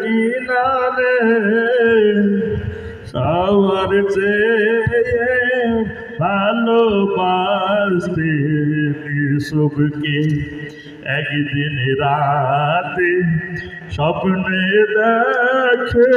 কিনারে সবার চেয়ে ভালোবাসতে সবকে একদিন রাতে স্বপ্নে দেখে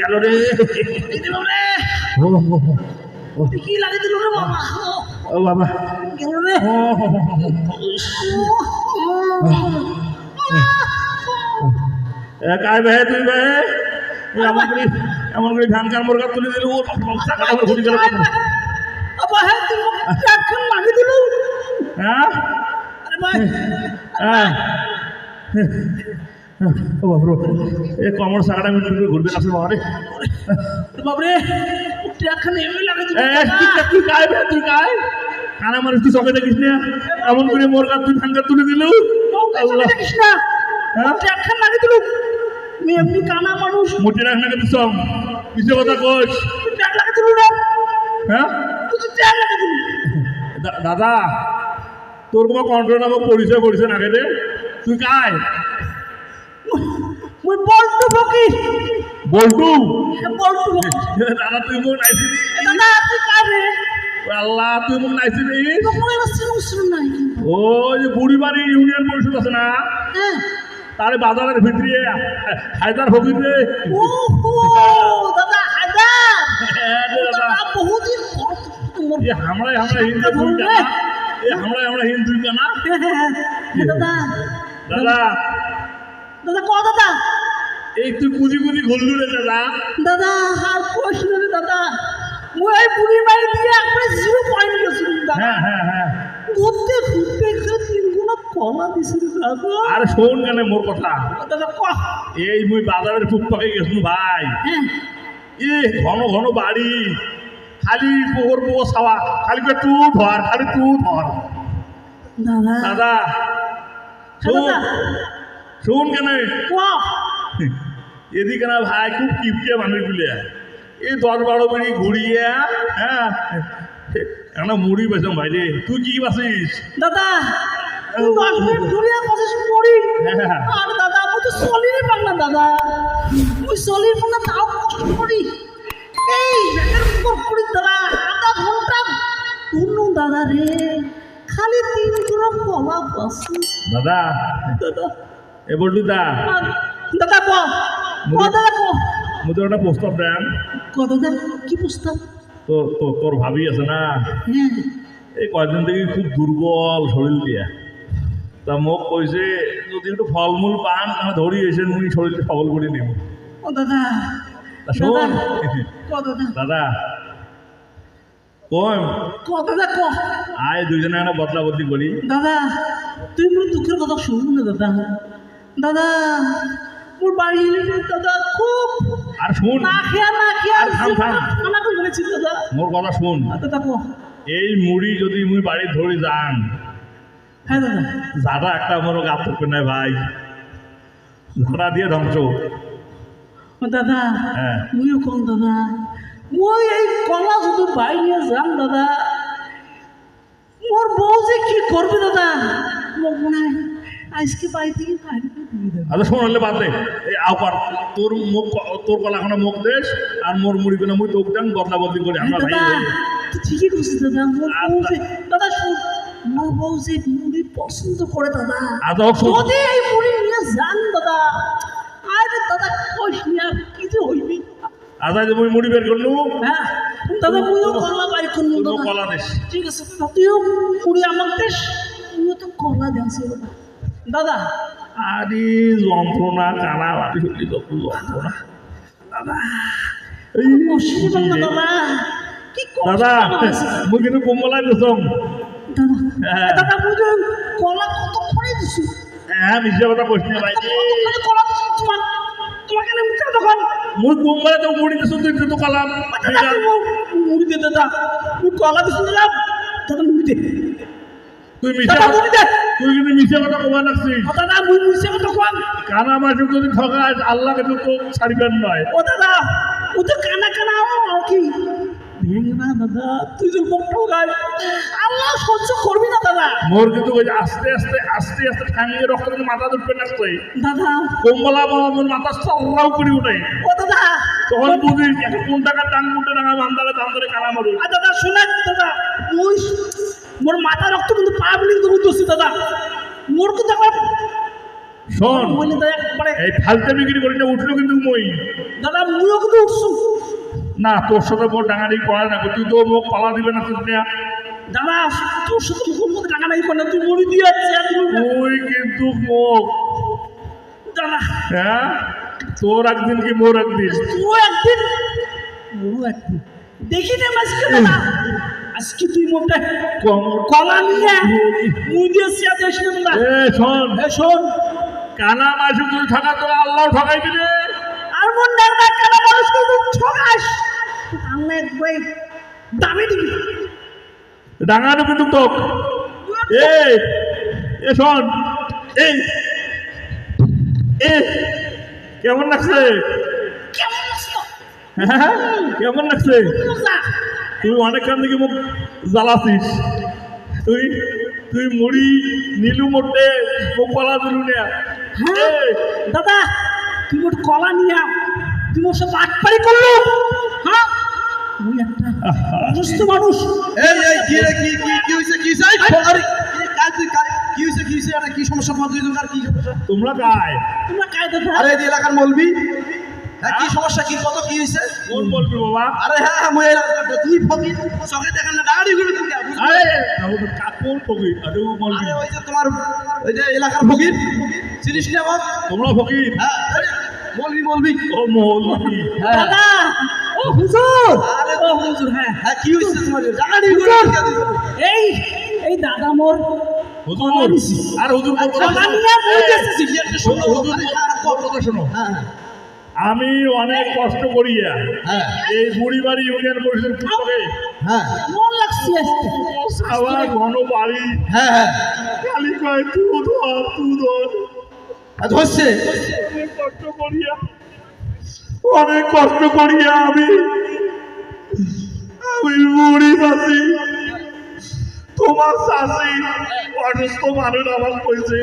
গেল রে কি লাগে দিল রে বাবা ও বাবা গেল রে কায় ভাই তুই ভাই এমন করে এমন করে ধান কান মোরগা তুলে দিল ও টাকাটা আমার ঘুরে গেল হ্যাঁ হ্যাঁ হ্যাঁ ও বাবু এ কমর সাকাটা মিনিট করে ঘুরবে না বাবা রে বাবরে এখন এমনি লাগে তুই কায় ভাই তুই কায় কানা মানুষ তুই চোখে দেখিস না এমন করে মোরগা তুই ধান তুলে দিল আল্লাহ দেখিস না হ্যাঁ? লাগে দিল আমি এমনি কানা মানুষ। মুটি রাখ না কিন্তু সব। কিছু কথা কোচ ট্যাগ লাগে দিল না হ্যাঁ? তো ট্যাগ লাগে দিল দাদা তোর কোনো কন্ট্রোল আমাকে পরিচয় করিস না রে তুই কায় মুই বলটু বকি বল্টু? বলটু দাদা তুই মুখ নাইছিলি? দাদা তুই কারে আল্লাহ তুই মুখ নাইছিলি? শুনুন নাই। ও যে বুড়িবাড়ি ইউনিয়ন পরিষদ আছে না? হ্যাঁ। তারে বাজারের ভিতরে হায়দার ফকির রে দাদা হায়দার। হ্যাঁ রে দাদা। দাদা বহুদিন হামড়ায় হামড়া হিন্দু এ হামড়ায় হামড়া হিন্দু কেনা দাদা। দাদা। দাদা ক দাদা? এই তুই কুদি কুদি ঘুরলু রে দাদা। দাদা আর প্রশ্ন রে দাদা। মুই এই বুড়ি বাড়ি দিয়ে একবার জিরো পয়েন্ট গেছিল দাদা। হ্যাঁ হ্যাঁ হ্যাঁ। ঘুরতে ঘুরতে তিন গুণা কলা দিছিল দাদা আর শোন কেন মোর কথা। দাদা ক। এই মুই বাজারের ফুটপাকে গেছিল ভাই। হ্যাঁ। এ ঘন ঘন বাড়ি। খালি পোহর পোহর ছাওয়া। খালি তু ধর খালি তু ধর। দাদা। দাদা শোন দাদা। শোন। কেন। এদিকে না ভাই খুব কিপটিয়া মানুষগুলো এই দশ বারো বেড়ি ঘুরিয়ে হ্যাঁ। একটা মুড়ি পেছন ভাই রে। তুই কি বাসিস? দাদা। দশ মিনিট ঘুরিয়ে বসিস পড়ি। হ্যাঁ। আর দাদা আমি তো না দাদা। তাও কষ্ট করি। এই করি দাদা আধা ঘণ্টা ঘুরনু দাদা রে। খালি তিনগুলো কলা বসে। দাদা দাদা। এ দা। দাদা ক? দাদা ক? মুদের একটা প্রস্তাব দেন। ক দাদা কি প্রস্তাব? তো তো তোর ভাবি আছে না? হ্যাঁ। এই কয়েকদিন থেকে খুব দুর্বল শরীর দিয়া। তা মোক কইছে যদি একটু ফলমূল পান তাহলে ধরি এসে মুই শরীরটা সবল করে নেব ও দাদা। শোন। দাদা দাদা? কম। ক দাদা ক? আয় দুজনে একটা বদলা বদলি করি দাদা তুই মোর দুঃখের কথা শুনব না দাদা। দাদা মোর বাড়ি দাদা খুব আর শুন। না খেয়া না খেয়া আর থাম, থাম। করে ফেলেছি দাদা। মোর কথা শুন। দাদা কো? এই মুড়ি যদি মুই বাড়ি ধরি যান হ্যাঁ দাদা। যারা একটা মোর গাপ থাকবে না ভাই। ঝাড়া দিয়ে ধ্বংস। দাদা হ্যাঁ। মুইও কম দাদা। মই এই কলা শুধু বাইরে যাম দাদা মোর বউ যে কি করবে দাদা? মোক মনে হয় আজকে বাড়ি থেকে বাইরে দিয়ে দেবে। আচ্ছা শোন হলে বাদ দে। এই আপার তোর মুখ তোর কলাখানা মুখ দেশ আর মোর মুড়ি কিনা মুই তোক দেন বদলা বদলি করে আমরা ভাই হই। তুই ঠিকই করছিস দাদা মোর বউ আচ্ছা। যে দাদা শোন মোর বউ যে মুড়ি পছন্দ করে দাদা। যদি এই মুড়ি নিয়ে যান দাদা। আরে দাদা না কি যে হইবি আচ্ছা যে মুড়ি বের করলু? হ্যাঁ দাদা মুইও কলা বাড়ি তুই দাদা। কলা দিস ঠিক আছে তুইও মুড়ি আমার দেশ তুইও তো কলা দেন দাদা। আরে যন্ত্রণা কানা বাড়ি হলি কত যন্ত্রণা। দাদা এই দাদা। কি দাদা। মই কিন্তু কোমলাই দিছম দাদা। দাদা মুই কলা কত করে দিছি। হ্যাঁ মিছা কথা কইস না ভাই। কলা দিছি তোমার। তোমাকে আমি মিথ্যা তখন মই কোমলাই তো মুড়ি দিছ তুই তো কালাম। দাদা মুড়ি দে দাদা। তুই কলা দিছি দাদা দাদা মুড়ি দে। তুই মিছা দাদা মুড়ি দে। তুই কিন্তু মিছা কথা কবা ও দাদা মুই মুছে কথা কোয়াম কানা মাসে যদি ঠকাস আল্লাহ কিন্তু তো ছাড়িবেন নয়। ও দাদা ও তো কানা কানা ও কি। ভেঙ না দাদা? তুই যে মুখ ঠকাই আল্লাহ সহ্য করবি না দাদা। মোর কিন্তু ওই আস্তে আস্তে আস্তে আস্তে ঠাঙ্গে রক্ত কিন্তু মাথা দুটবে লাগছে। দাদা। কোমলা বাবা মোর মাথা সরাও করে উঠে। ও দাদা। তখন বুঝি এখন কোন টাকা টান কোনটা টাকা বান্দারে দান্দারে কানা মারু আর দাদা শোনেন দাদা। মুই মোর মাথা রক্ত কিন্তু পা বলি কিন্তু বুঝতেছি দাদা। মোর কিন্তু একবার শোন। এই ফালতে বিক্রি করি না উঠল কিন্তু মই। দাদা মুইও কিন্তু উঠছু। না তোর সাথে মোর ডাঙারি করা না তুই তো মোক পালা দিবে না না দাদা তোর সাথে মুখের মধ্যে করে তুই মরি দিয়ে তুই কিন্তু মোক দাদা। হ্যাঁ? তোর একদিন কি মোর একদিন? তুই একদিন মোরও একদিন। দেখি না আজকে দাদা। আজকে তুই মোটা কলা নিয়ে সিয়া দিস না এ শোন। এ শোন। কানা মাসে তুই ঠকা তোরা আল্লাহ ঠকাই দিলে আর মন দাদা কানা মানুষ কিন্তু ঠকাস আল্লাহ একবার দামি দিবি। ডাঙানো কিন্তু তোক এ এ শোন এই এ কেমন লাগছে? কেমন লাগছে? হ্যাঁ কেমন লাগছে? তুই অনেকক্ষণ থেকে মুখ জ্বালাছিস। তুই তুই মুড়ি নীলু মোটে মুখ পালা দিলু না হ্যাঁ দাদা তুই মোট কলা নিয়ে তুই মোর সাথে আটপারি করল? হ্যাঁ? তুই একটা অসুস্থ মানুষ। এই এই কি রে কি কি কি হইছে কি আরে কাজ তুই কাজ কি হইছে কি হইছে? আরে কি সমস্যা? তোমার কি সমস্যা? তোমরা গায় তোমরা কায়দা ধর আরে এই এলাকার মলবি। হ্যাঁ কি সমস্যা? কি কত কি হইছে? কোন বলবি বাবা? আরে হ্যাঁ হ্যাঁ মই তুই ফকি চোখে দেখেন না দাঁড়ি গুলো তুমি? আরে আরে বলবি আরে ওই যে তোমার ওই যে এলাকার ফকির চিনিস না তোমরা ফকির? হ্যাঁ। আরে, মলবি মলবি ও মৌলবি হ্যাঁ। দাদা ও হুজুর! আরে ও হুজুর হ্যাঁ হ্যাঁ কি হইছে তোমার? দাঁড়ি গুলো এই এই দাদা মোর হুজুর আর হুজুর বল কথা শোনো। হুজুর কথা শোনো। হ্যাঁ আমি অনেক কষ্ট করিয়া হ্যাঁ। এই বুড়িবাড়ি ইউনিয়ন পরিষদের পুস্তকে হ্যাঁ। মন লাগছে ঘন বাড়ি হ্যাঁ হ্যাঁ। খালি কয় তুই ধর তুই ধর। আর ধরছে অনেক কষ্ট করিয়া অনেক কষ্ট করিয়া আমি আমি বুড়ি বাসি তোমার শাশি অসুস্থ মানুষ আমার কইছে।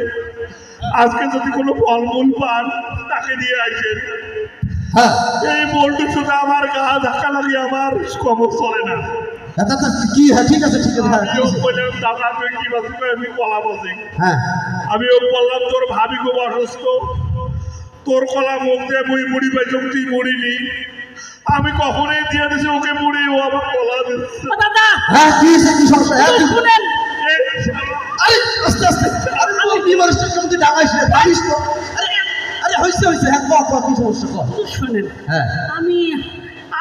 আজকে যদি কোনো ফলমূল পান তাকে নিয়ে আসেন হ্যাঁ। এই বলটু শুধু আমার গা ধাক্কা লাগিয়ে আমার কমর চলে না। আচ্ছা আচ্ছা, কি? হ্যাঁ ঠিক আছে ঠিক আছে হ্যাঁ আছে। আমি কলা বসি হ্যাঁ। বললাম তোর ভাবি খুব অসুস্থ। তোর কলা মুখ দিয়ে মুড়ি তুই মুড়ি নি আমি কখনোই দিয়ে দিছি ওকে মুড়ি ও আমার কলা দিচ্ছে। দাদা! হ্যাঁ কি কি সমস্যা? হ্যাঁ শুনেন। আরে আস্তে আস্তে। আরে আমি তুই ডাঙাইস না পারিস তো। আরে আরে হইছে হইছে। হ্যাঁ ক সমস্যা শুনেন। হ্যাঁ। আমি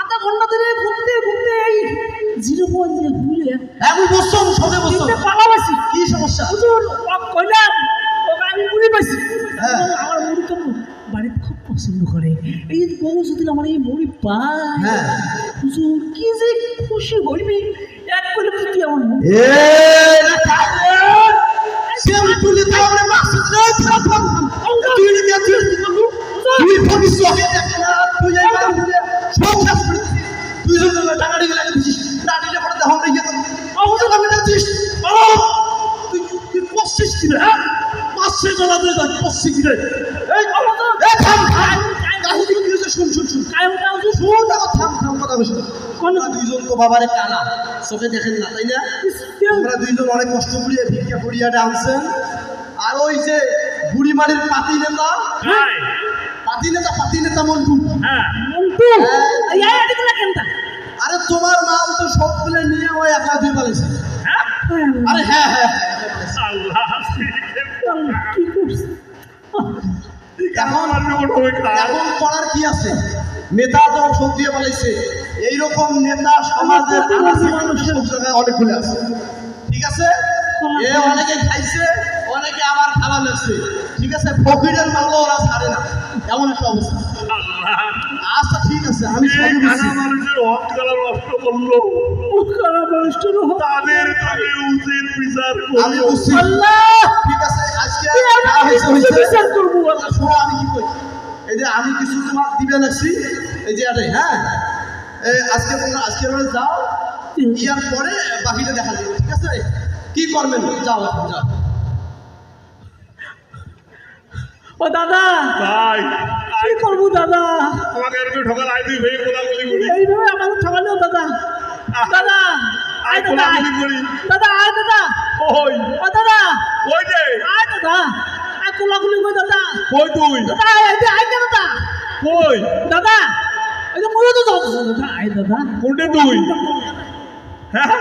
আধা ঘণ্টা ধরে ঘুরতে জিরো পয়েন্টে ঘুরে হ্যাঁ আমি বসছো সবে বসছো। তিনটে কি সমস্যা? হুজুর কইলাম ওকে আমি মুড়ি পাইছি। হ্যাঁ। আমার মুড়ি তো বাড়িতে খুব পছন্দ করে। এই বউ যদি আমার এই মুড়ি পায় হ্যাঁ। হুজুর কি যে খুশি হইবি। এক করে তুই আমার এ সেম তুলি তো আমরা মাছ না থাম তুই নি তুই তুই দেখ তুই কাম করে সব শেষ করে তুই যখন টাকাড়ি গেলে দিছিস টাকাড়ি পড়ে দেখো না ইয়ে ও হুজুর আমি না দিস ও তুই তুই হ্যাঁ? দিয়ে এই থাম থাম। কি হয়েছে? শুন শুন শুন। কায়মটা হুজুর শুন না থাম থাম কথা বেশি আমরা দুইজন তো বাবারে কানা। চোখে দেখেন না তাই না? দুইজন অনেক কষ্ট করিয়া ভিক্ষা করিয়া আনছেন। আর ওই যে বুড়িমারির পাতি নেতা। পাতি নেতা পাতি নেতা মন্টু। হ্যাঁ। মন্টু? কেনটা আরে তোমার মা তো সবগুলো নিয়ে ওই একা বলেছে হ্যাঁ। আরে হ্যাঁ হ্যাঁ। আল্লাহ, এখন করার কি আছে? নেতা তো সব দিয়ে বলেছে এইরকম নেতা সমাজের আনাচে মানুষের জায়গায় অনেকগুলো আছে। ঠিক আছে? এ অনেকে খাইছে অনেকে আবার খাওয়া লাগছে ঠিক আছে? ফকিরের মালও ওরা ছাড়ে না। এমন একটা অবস্থা। আচ্ছা ঠিক আছে আমি মানুষের হক যারা নষ্ট করল খারাপ মানুষটার হোক। তাদের তুমি উচিত বিচার আমি করো বুঝছি। আল্লাহ! ঠিক আছে আজকে এই যে আমি কিছু তোমার দিবে লাগছি এই যে আরে হ্যাঁ? আজকে তোমরা আজকে যাও। ইয়ার পরে বাকিটা দেখা যাবে ঠিক আছে? কি করবেন? যাও এখন যাও। ও দাদা! ভাই কি করব দাদা? আমাকে একটু ঠকাল আই তুই ভেঙে কোলাগুলি করি। এইভাবে আমাকে ঠকালো দাদা। দাদা আই আয় দাদা। দাদা আয় দাদা। ওই। ও দাদা। ওই যে। আয় দাদা। আয় কোলাগুলি কই দাদা। কই তুই? দাদা আয় না দাদা? কই? দাদা এই যে মুড়ে তো দাদা আই দাদা। কোনটা তুই? হ্যাঁ?